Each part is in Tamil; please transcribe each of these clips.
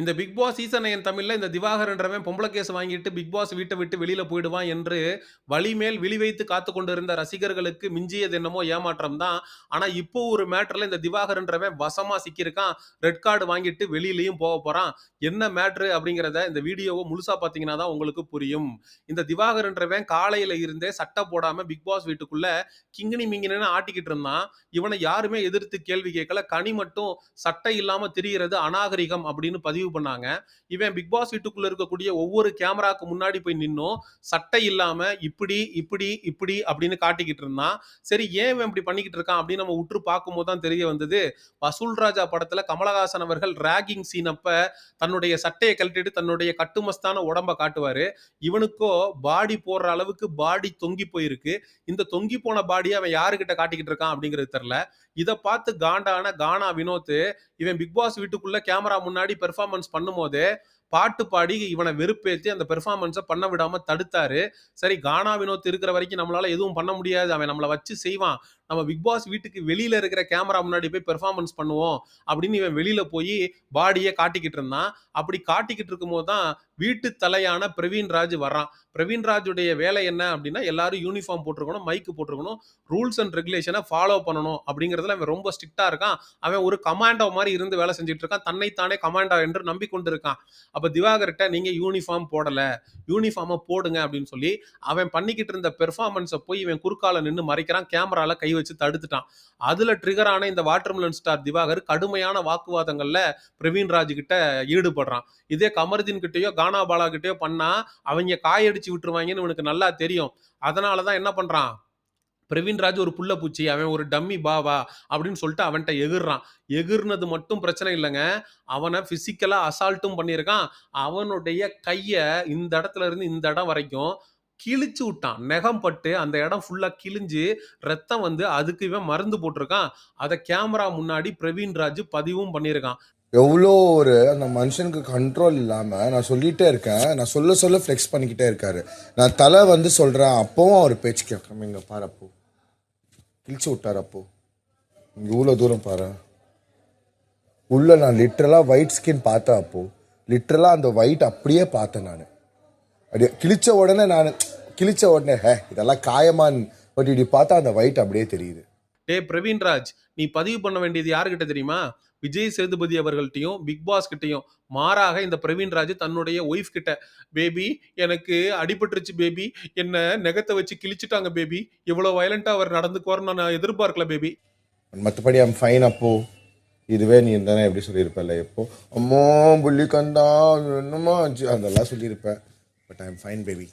இந்த பிக் பாஸ் சீசன் என் தமிழில் இந்த திவாகர்ன்றவன் பொம்பளை கேஸ் வாங்கிட்டு பிக் பாஸ் வீட்டை விட்டு வெளியில் போயிடுவான் என்று வழிமேல் விழி வைத்து காத்து கொண்டிருந்த ரசிகர்களுக்கு மிஞ்சியது என்னமோ ஏமாற்றம் தான். ஆனால் இப்போ ஒரு மேட்டரில் இந்த திவாகரன்றவன் வசமாக சிக்கியிருக்கான். ரெட் கார்டு வாங்கிட்டு வெளியிலையும் போக போகிறான் என்ன மேட்ரு அப்படிங்கிறத இந்த வீடியோவை முழுசாக பார்த்தீங்கன்னா தான் உங்களுக்கு புரியும். இந்த திவாகரன்றவன் காலையில் இருந்தே சட்டை போடாமல் பிக் பாஸ் வீட்டுக்குள்ளே கிங்கினி மிங்கினு ஆட்டிக்கிட்டு இருந்தான். இவனை யாருமே எதிர்த்து கேள்வி கேட்கல. கனி மட்டும் சட்டை இல்லாமல் திரிகிறது அநாகரிகம் அப்படின்னு பதிவு பண்ணாங்க. இவன் பிக் பாஸ் வீட்டுக்குள்ள இருக்கக்கூடிய ஒவ்வொரு கேமராக்கு முன்னாடி போய் நின்னும். சட்டை இல்லாம இப்படி இப்படி இப்படி அப்படின்னு காட்டிக்கிட்டு இருந்தான். சரி ஏன் இவன் இப்படி பண்ணிக்கிட்டு இருக்கான் அப்படின்னு நம்ம உற்று பார்க்கும்போது தான் தெரிய வந்தது. வசூல் ராஜா படத்துல கமலஹாசன் அவர்கள் ராகிங் சீன் அப்ப தன்னுடைய சட்டையை கழட்டிட்டு தன்னுடைய கட்டுமஸ்தான உடம்ப காட்டுவாரு. இவனுக்கோ பாடி போடுற அளவுக்கு பாடி தொங்கி போயிருக்கு. இந்த தொங்கி போன பாடியை அவன் யாருக்கிட்ட காட்டிக்கிட்டு இருக்கான் அப்படிங்கிறது தெரியல. இதை பார்த்து காண்டான கானா வினோத் இவன் பிக் பாஸ் வீட்டுக்குள்ள கேமரா முன்னாடி பெர்ஃபார்மன்ஸ் பண்ணும்போது பாட்டு பாடி இவனை வெறுப்பேற்றி அந்த பெர்ஃபார்மன்ஸை பண்ண விடாமல் தடுத்தாரு. சரி கானா வினோத் இருக்கிற வரைக்கும் நம்மளால எதுவும் பண்ண முடியாது. அவன் நம்மளை வச்சு செய்வான். நம்ம பிக் பாஸ் வீட்டுக்கு வெளியில இருக்கிற கேமரா முன்னாடி போய் பெர்ஃபார்மன்ஸ் பண்ணுவோம் அப்படின்னு இவன் வெளியில போய் பாடியை காட்டிக்கிட்டு இருந்தான். அப்படி காட்டிக்கிட்டு இருக்கும்போது தான் வீட்டு தலையான பிரவீன்ராஜ் வர்றான். பிரவீன் ராஜுடைய வேலை என்ன அப்படின்னா எல்லாரும் யூனிஃபார்ம் போட்டிருக்கணும் மைக்கு போட்டிருக்கணும் ரூல்ஸ் அண்ட் ரெகுலேஷனை ஃபாலோ பண்ணணும் அப்படிங்கிறதுல அவன் ரொம்ப ஸ்ட்ரிக்டா இருக்கான். அவன் ஒரு கமாண்டோ மாதிரி இருந்து வேலை செஞ்சுட்டு இருக்கான். தன்னைத்தானே கமாண்டோ என்று நம்பிக்கொண்டு இருக்கான். அப்போ திவாகர்கிட்ட நீங்கள் யூனிஃபார்ம் போடலை யூனிஃபார்மை போடுங்க அப்படின்னு சொல்லி அவன் பண்ணிக்கிட்டு இருந்த பெர்ஃபார்மன்ஸை போய் இவன் குறுக்கால நின்று மறைக்கிறான் கேமராவில் கை வச்சு தடுத்துட்டான். அதில் ட்ரிகர் ஆன இந்த வாட்டர்மிலன் ஸ்டார் திவாகர் கடுமையான வாக்குவாதங்களில் பிரவீன் ராஜ் கிட்ட ஈடுபடுறான். இதே கமர்தீன் கிட்டேயோ கானா பாலா கிட்டேயோ பண்ணா அவங்க காயடிச்சு விட்டுருவாங்கன்னு இவனுக்கு நல்லா தெரியும். அதனாலதான் என்ன பண்ணுறான் பிரவீன் ராஜ் ஒரு புள்ள பூச்சி அவன் ஒரு டம்மி பாவா அப்படின்னு சொல்லிட்டு அவன்கிட்ட எகிர்றான். எகிர்னது மட்டும் பிரச்சனை இல்லைங்க. அவனை ஃபிசிக்கலாக அசால்ட்டும் பண்ணியிருக்கான். அவனுடைய கையை இந்த இடத்துல இருந்து இந்த இடம் வரைக்கும் கிழிச்சு விட்டான். நெகம் பட்டு அந்த இடம் ஃபுல்லாக கிழிஞ்சு ரத்தம் வந்து அதுக்கு இவன் மருந்து போட்டிருக்கான். அதை கேமரா முன்னாடி பிரவீன் ராஜ் பதிவும் பண்ணியிருக்கான். எவ்வளோ ஒரு அந்த மனுஷனுக்கு கண்ட்ரோல் இல்லாமல் நான் சொல்லிகிட்டே இருக்கேன். நான் சொல்ல சொல்ல ஃப்ளெக்ஸ் பண்ணிக்கிட்டே இருக்காரு. நான் தலை வந்து சொல்கிறேன் அப்போவும் அவர் பேச்சு கேட்குறேன் இங்கே பாரப்போ கிழிச்சு விட்டார் அப்போது இங்கே இவ்வளோ தூரம் பாரு உள்ளே நான் லிட்ரலாக ஒயிட் ஸ்கின் பார்த்தேன் அப்போது லிட்ரலாக அந்த ஒயிட் அப்படியே பார்த்தேன் நான். அப்படியே கிழிச்ச உடனே நான் கிழிச்ச உடனே ஹே இதெல்லாம் காயமான் பட் இப்படி பார்த்தா அந்த ஒயிட் அப்படியே தெரியுது. டே பிரவீன் ராஜ் நீ பதிவு பண்ண வேண்டியது யாருக்கிட்ட தெரியுமா? விஜய் சேதுபதி அவர்கள்ட்டையும் பிக் பாஸ் கிட்டையும் மாறாக இந்த பிரவீன் ராஜ் தன்னுடைய ஒய்ஃப் கிட்ட பேபி எனக்கு அடிபட்டுருச்சு பேபி என்ன நெகத்தை வச்சு கிழிச்சிட்டாங்க பேபி இவ்வளவு வயலண்டா அவர் நடந்துக்குவார்னு நான் எதிர்பார்க்கல பேபி மற்றபடி ஐம் ஃபைன் அப்போ. இதுவே நீ இருந்தானே எப்படி சொல்லியிருப்பல எப்போ? அம்மோ புள்ளி கந்தா என்னமா அதெல்லாம் சொல்லியிருப்பேன். பட் ஐம் ஃபைன் பேபி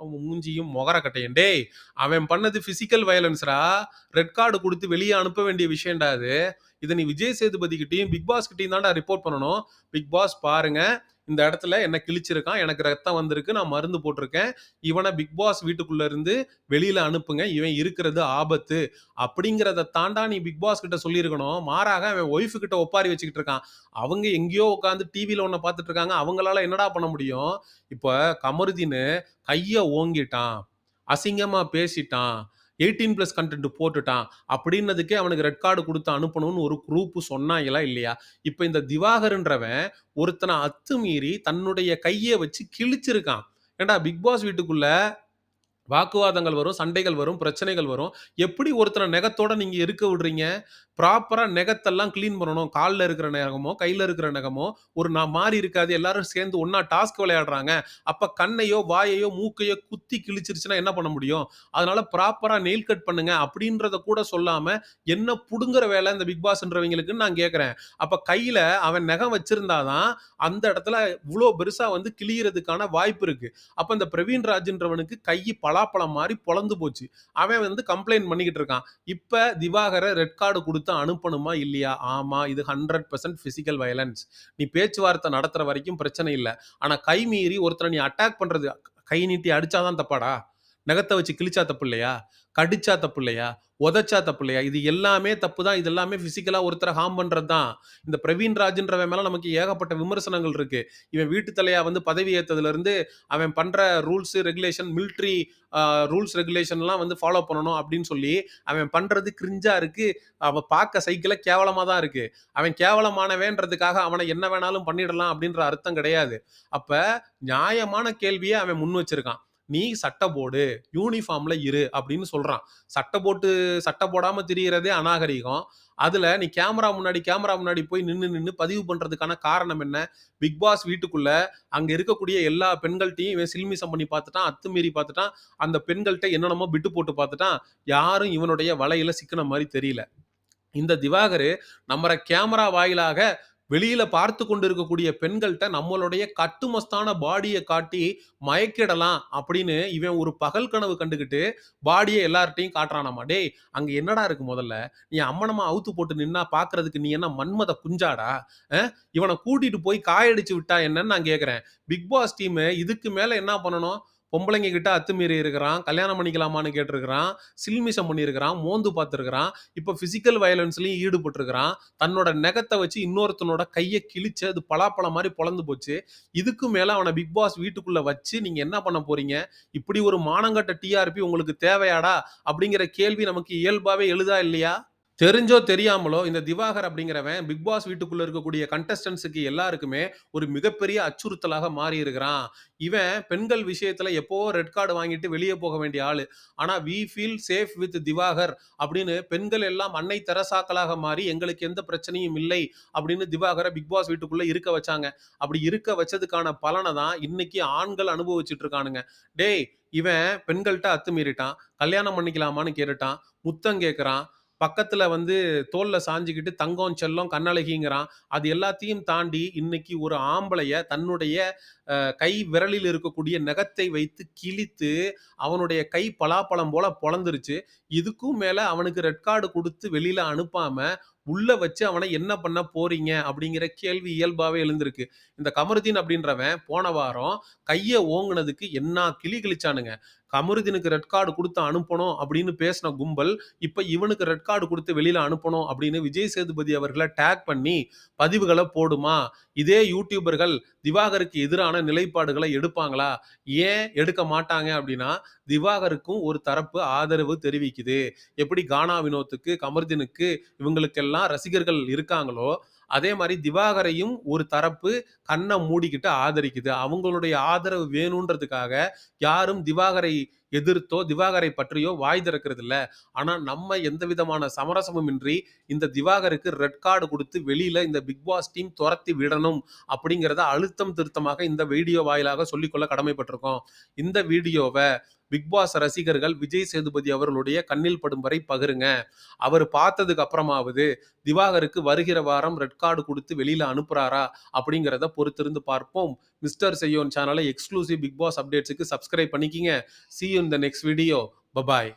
அவன் மூஞ்சியும் மொகர கட்டையும். டேய் அவன் பண்ணது பிசிக்கல் வயலன்ஸ்ரா ரெட் கார்டு கொடுத்து வெளியே அனுப்ப வேண்டிய விஷயம்டா அது. இதை நீ விஜய் சேதுபதி கிட்டையும் பிக் பாஸ் கிட்டையும் தான்டா ரிப்போர்ட் பண்ணணும். பிக் பாஸ் பாருங்க. இந்த இடத்துல என்ன கிழிச்சிருக்கான். எனக்கு ரத்தம் வந்திருக்கு. நான் மருந்து போட்டிருக்கேன். இவனை பிக் பாஸ் வீட்டுக்குள்ள இருந்து வெளியில அனுப்புங்க. இவன் இருக்கிறது ஆபத்து. அப்படிங்கிறத தாண்டா நீ பிக் பாஸ் கிட்ட சொல்லியிருக்கணும். மாறாக அவன் ஒய்ஃபு கிட்ட ஒப்பாரி வச்சுக்கிட்டு இருக்கான். அவங்க எங்கேயோ உட்காந்து டிவியில ஒன்ன பார்த்துட்டு இருக்காங்க. அவங்களால என்னடா பண்ண முடியும்? இப்போ கமருதீன் கையை ஓங்கிட்டான். அசிங்கமா பேசிட்டான். எயிட்டீன் ப்ளஸ் கண்டென்ட் போட்டுட்டான். அப்படின்னதுக்கே அவனுக்கு ரெட் கார்டு கொடுத்து அனுப்பணும்னு ஒரு குரூப் சொன்னாங்களா இல்லையா? இப்போ இந்த திவாகர்ன்றவன் ஒருத்தனை அத்துமீறி தன்னுடைய கையை வச்சு கிழிச்சிருக்கான். ஏண்டா பிக் பாஸ் வீட்டுக்குள்ள வாக்குவாதங்கள் வரும் சண்டைகள் வரும் பிரச்சனைகள் வரும். எப்படி ஒருத்தனை நெகத்தோட நீங்க இருக்க விடுறீங்க? ப்ராப்பராக நெகத்தெல்லாம் க்ளீன் பண்ணணும். காலில் இருக்கிற நகமோ கையில் இருக்கிற நகமோ ஒரு நான் மாறி இருக்காது. எல்லாரும் சேர்ந்து ஒன்றா டாஸ்க் விளையாடுறாங்க. அப்போ கண்ணையோ வாயையோ மூக்கையோ குத்தி கிழிச்சிருச்சுன்னா என்ன பண்ண முடியும்? அதனால ப்ராப்பராக நெயில் கட் பண்ணுங்க. அப்படின்றத கூட சொல்லாமல் என்ன புடுங்குற வேலை இந்த பிக் பாஸ்ன்றவங்களுக்கு நான் கேட்குறேன் அப்போ கையில் அவன் நகம் வச்சிருந்தாதான் அந்த இடத்துல இவ்வளோ பெருசாக வந்து கிளியறதுக்கான வாய்ப்பு இருக்கு. அப்போ இந்த பிரவீன் ராஜ்ன்றவனுக்கு கை பலாப்பழம் மாதிரி பொழந்து போச்சு. அவன் வந்து கம்ப்ளைண்ட் பண்ணிக்கிட்டு இருக்கான். இப்போ திவாகரை ரெட் கார்டு கொடுத்து அனுப்பணுமா இல்லையா? ஆமா இது ஹண்ட்ரட் பர்சன்ட் ஃபிசிக்கல் வயலன்ஸ் நீ பேச்சுவார்த்தை நடத்துற வரைக்கும் பிரச்சனை இல்லை. ஆனா கை மீறி ஒருத்தரை நீ அட்டாக் பண்றது கை நீட்டி அடிச்சாதான் தப்பாடா? நகத்தை வச்சு கிழிச்சா தப்பு இல்லையா? கடிச்சா தப்பு இல்லையா? உதைச்சா தப்பு இல்லையா? இது எல்லாமே தப்பு தான். இது எல்லாமே பிசிக்கலா ஒருத்தரை ஹார்ம் பண்றது தான். இந்த பிரவீன் ராஜ்ன்றவன் மேல நமக்கு ஏகப்பட்ட விமர்சனங்கள் இருக்கு. இவன் வீட்டு தலையா வந்து பதவி ஏற்றதுலேருந்து இருந்து அவன் பண்ற ரூல்ஸ் ரெகுலேஷன் மிலிட்ரி ரூல்ஸ் ரெகுலேஷன்லாம் வந்து ஃபாலோ பண்ணணும் அப்படின்னு சொல்லி அவன் பண்றது கிரிஞ்சா இருக்கு. அவன் பார்க்க சைக்கிளை கேவலமா தான் இருக்கு. அவன் கேவலமானவேன்றதுக்காக அவனை என்ன வேணாலும் பண்ணிடலாம் அப்படின்ற அர்த்தம் கிடையாது. அப்ப நியாயமான கேள்வியை அவன் முன் வச்சிருக்கான். நீ சட்டை போடு யூனிஃபார்ம்ல இரு அப்படின்னு சொல்றான். சட்டை போட்டு சட்டை போடாம திரியறதே அநாகரிகம். அதுல நீ கேமரா முன்னாடி கேமரா முன்னாடி போய் நின்று நின்று பதிவு பண்றதுக்கான காரணம் என்ன? பிக் பாஸ் வீட்டுக்குள்ள அங்க இருக்கக்கூடிய எல்லா பெண்கள்ட்டையும் இவன் சில்மிசம் பண்ணி பார்த்துட்டான் அத்துமீறி பார்த்துட்டான். அந்த பெண்கள்கிட்ட என்னென்னமோ விட்டு போட்டு பார்த்துட்டான். யாரும் இவனுடைய வலையில சிக்கின மாதிரி தெரியல. இந்த திவாகர் நம்மளை கேமரா வாயிலாக வெளியில பார்த்து கொண்டு இருக்கக்கூடிய பெண்கள்கிட்ட நம்மளுடைய கட்டுமஸ்தான பாடியை காட்டி மயக்கிடலாம் அப்படின்னு இவன் ஒரு பகல் கனவு கண்டுகிட்டு பாடியை எல்லார்ட்டையும் காட்டுறானாமா? டேய் அங்க என்னடா இருக்கு முதல்ல? நீ அம்மனமா அவுத்து போட்டு நின்னா பாக்குறதுக்கு நீ என்ன மன்மத குஞ்சாடா இவனை கூட்டிட்டு போய் காயடிச்சு விட்டா என்னன்னு நான் கேக்குறேன். பிக் பாஸ் டீம் இதுக்கு மேல என்ன பண்ணணும்? பொம்பளைங்க கிட்ட அத்துமீறி இருக்கிறான் கல்யாணம் பண்ணிக்கலாமான்னு கேட்டிருக்கிறான் சில்மிஷம் பண்ணியிருக்கிறான் மோந்து பார்த்துருக்கிறான் இப்போ பிசிக்கல் வயலன்ஸ்லையும் ஈடுபட்டிருக்கிறான் தன்னோட நெகத்தை வச்சு இன்னொருத்தனோட கையை கிழிச்சு அது பலாப்பழம் மாதிரி பொழந்து போச்சு. இதுக்கு மேலே அவனை பிக் பாஸ் வீட்டுக்குள்ளே வச்சு நீங்கள் என்ன பண்ண போறீங்க? இப்படி ஒரு மானங்கட்ட டிஆர்பி உங்களுக்கு தேவையாடா? அப்படிங்கிற கேள்வி நமக்கு இயல்பாகவே எழுதா இல்லையா? தெரிஞ்சோ தெரியாமலோ இந்த திவாகர் அப்படிங்கிறவன் பிக் பாஸ் வீட்டுக்குள்ள இருக்கக்கூடிய கண்டஸ்டன்ஸுக்கு எல்லாருக்குமே ஒரு மிகப்பெரிய அச்சுறுத்தலாக மாறி இருக்கிறான் இவன் பெண்கள் விஷயத்துல எப்போ ரெட் கார்டு வாங்கிட்டு வெளியே போக வேண்டிய ஆளு. ஆனா we feel safe with Diwakar அப்படின்னு பெண்கள் எல்லாம் அன்னை தெரசாக்களாக மாறி எங்களுக்கு எந்த பிரச்சனையும் இல்லை அப்படின்னு திவாகரை பிக் பாஸ் வீட்டுக்குள்ள இருக்க வச்சாங்க. அப்படி இருக்க வச்சதுக்கான பலனை தான் இன்னைக்கு ஆண்கள் அனுபவிச்சுட்டு இருக்கானுங்க டேய் இவன் பெண்கள்கிட்ட அத்துமீறிட்டான் கல்யாணம் பண்ணிக்கலாமான்னு கேட்டுட்டான் முத்தம் கேட்குறான் பக்கத்தில் வந்து தோல்ல சாஞ்சுக்கிட்டு தங்கம் செல்லம் கண்ணழகிங்கிறான். அது எல்லாத்தையும் தாண்டி இன்னைக்கு ஒரு ஆம்பளைய தன்னுடைய கை விரலில் இருக்கக்கூடிய நகத்தை வைத்து கிழித்து அவனுடைய கை பலாப்பழம் போல பொழந்துருச்சு. இதுக்கும் மேலே அவனுக்கு ரெட் கார்டு கொடுத்து வெளியில் அனுப்பாம உள்ள வச்சு அவனை என்ன பண்ண போறீங்க? அப்படிங்கிற கேள்வி இயல்பாகவே எழுந்திருக்கு. இந்த கமருதீன் அப்படின்றவன் போன வாரம் கையை ஓங்குனதுக்கு என்ன கிளி கிழிச்சானுங்க. கமருதீனுக்கு ரெட் கார்டு கொடுத்து அனுப்பணும் அப்படின்னு பேசின கும்பல் இப்போ இவனுக்கு ரெட் கார்டு கொடுத்து வெளியில் அனுப்பணும் அப்படின்னு விஜய் சேதுபதி அவர்களை டேக் பண்ணி பதிவுகளை போடுமா? இதே யூடியூபர்கள் திவாகருக்கு எதிரான நிலைப்பாடுகளை எடுப்பாங்களா? ஏன் எடுக்க மாட்டாங்க அப்படின்னா திவாகருக்கும் ஒரு தரப்பு ஆதரவு தெரிவிக்குது. எப்படி கானா வினோத்துக்கு கமர்தீனுக்கு இவங்களுக்கெல்லாம் ரசிகர்கள் இருக்காங்களோ அதே மாதிரி திவாகரையும் ஒரு தரப்பு கண்ணை மூடிக்கிட்டு ஆதரிக்குது. அவங்களுடைய ஆதரவு வேணுன்றதுக்காக யாரும் திவாகரை எதிர்த்தோ திவாகரை பற்றியோ வாய் திறக்கிறது இல்லை ஆனால் நம்ம எந்த விதமான சமரசமும் இன்றி இந்த திவாகருக்கு ரெட் கார்டு கொடுத்து வெளியில இந்த பிக் பாஸ் டீம் துரத்தி விடணும் அப்படிங்கிறத அழுத்தம் திருத்தமாக இந்த வீடியோ வாயிலாக சொல்லிக்கொள்ள கடமைப்பட்டிருக்கோம். இந்த வீடியோவை பிக் பாஸ் ரசிகர்கள் விஜய் சேதுபதி அவர்களுடைய கண்ணில் படும் வரை பகிருங்க. அவர் பார்த்ததுக்கு அப்புறமாவது திவாகருக்கு வருகிற வாரம் ரெட் கார்டு கொடுத்து வெளியில அனுப்புறாரா அப்படிங்கிறத பொறுத்திருந்து பார்ப்போம். மிஸ்டர் செய்யோன் சேனலை எக்ஸ்க்ளூசிவ் பிக் பாஸ் அப்டேட்ஸுக்கு சப்ஸ்கிரைப் பண்ணிக்கிங்க. See in in next video bye bye